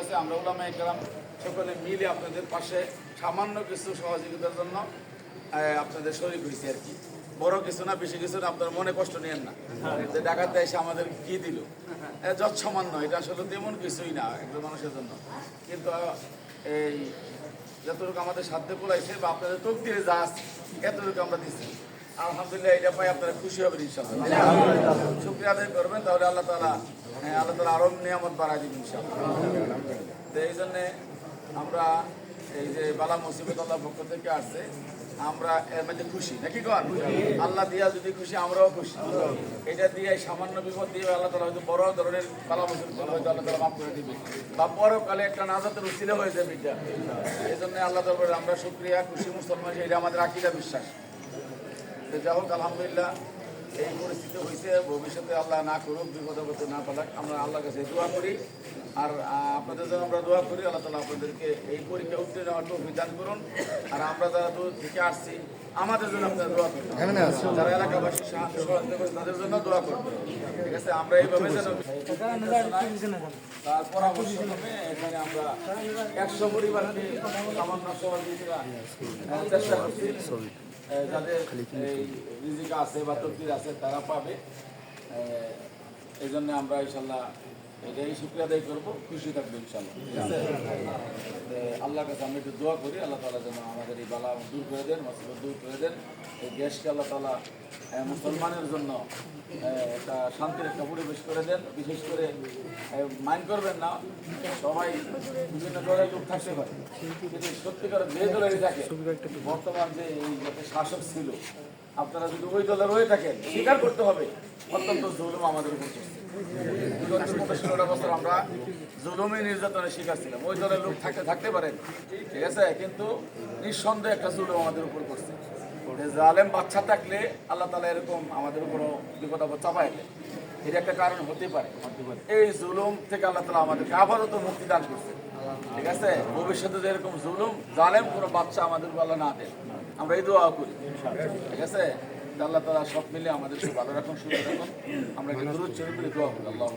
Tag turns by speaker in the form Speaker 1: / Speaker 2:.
Speaker 1: আছে, আমরা ওলামা একরাম সকলে মিলে আপনাদের পাশে সামান্য কিছু সহযোগিতার জন্য আপনাদের শরীর হয়েছে আর কি। বড় কিছু না, বেশি কিছু না, আপনারা মনে কষ্ট নিয়েন না। যে ডাকাতে এসে আমাদের কি দিল? যৎ সামান্য এটা আসলে তেমন কিছুই না একজন মানুষের জন্য। কিন্তু, এই, যতটুকু আমাদের সাধ্যে পোলাইছে বা আপনাদের তকদিরে যা এতটুকু আমরা দিচ্ছি আলহামদুলিল্লাহ এটা পাই আপনারা খুশি হবেন ইনশাল্লাহ শুক্রিয়া আদায় করবেন তাহলে আল্লাহ তালা হ্যাঁ, আল্লাহ তালা নিয়ামত দিবেন ইনশাল্লাহ তো এই জন্যে আমরা এই যে বালা মুসিবত আল্লাহ পক্ষ থেকে আসছে আমরা এর মধ্যে খুশি। নাকি কন? আল্লাহ দিয়া যদি খুশি আমরাও খুশি। এটা দিয়ে সামান্য বিপদ দিয়ে আল্লাহ তালা হয়তো বড় ধরনের বালা মুসিবত হয়তো আল্লাহ তালা মাফ করে দিবে বা পরকালে একটা নাজাতের উচিলে হয়ে যাবে এটা। এই জন্য আল্লাহ আমরা শুক্রিয়া খুশি মুসলমান সেটা আমাদের আকিদা বিশ্বাস। তো যাই হোক আলহামদুলিল্লাহ এই পরিস্থিতি হয়েছে। ভবিষ্যতে আল্লাহ না করুক বিপদ করতে না পালাক আমরা আল্লাহর কাছে দোয়া করি। আর আপনাদের জন্য আমরা দোয়া করি। আল্লাহ তালা আপনাদেরকে এই পরীক্ষা উত্তীর্ণ হওয়ার তৌফিক দান করুন। আর আমরা যারা দূর থেকে আসছি আমাদের জন্য আপনারা দোয়া করুন। যারা এলাকাবাসী সাহায্য সহযোগিতা করেছে তাদের জন্য দোয়া করবেন ঠিক আছে আমরা এইভাবে যেন তার পরামর্শ হবে এখানে আমরা একশো পরিবারকে সামান্য সহযোগিতা চেষ্টা করছি। যাদের এই রিজিকা আছে বা তকদির আছে তারা পাবে। এই জন্য আমরা ইনশাল্লাহ এটাই শুক্রিয়া আদায় করব। খুশি থাকব আল্লাহর কাছে আমরা একটু দোয়া করি, আল্লাহ তালা যেন আমাদের এই বালা দূর করে দেন মুসিবত দূর করে দেন। এই দেশকে আল্লাহ তালা মুসলমানের জন্য একটা শান্তির একটা পরিবেশ করে দেন। বিশেষ করে মাইন্ড করবেন না, সবাই বিভিন্ন দলের লোক থাকতে পারে। কিন্তু সত্যিকার যে দলেরই থাকে, বর্তমান যে এই শাসক ছিল, আপনারা যদি ওই দলের হয়ে থাকেন, স্বীকার করতে হবে, অত্যন্ত জুলুম আমাদের উপর করছে। জুলুমে উপর বাচ্চা থাকলে আল্লাহ তালা এরকম আমাদের চাপায় এর একটা কারণ হতে পারে। এই জুলুম থেকে আল্লাহ তালা আমাদেরকে মুক্তি দান করছে। ঠিক আছে, ভবিষ্যতে এরকম জুলুম, জালেম কোনো বাচ্চা আমাদের না দেয়। আমরা এই দোয়া করি। ঠিক আছে আল্লাহ তালা সব মিলে আমাদের সব ভালো রাখুন সুন্দর রাখুন। আমরা একটু দূর চলে আল্লাহ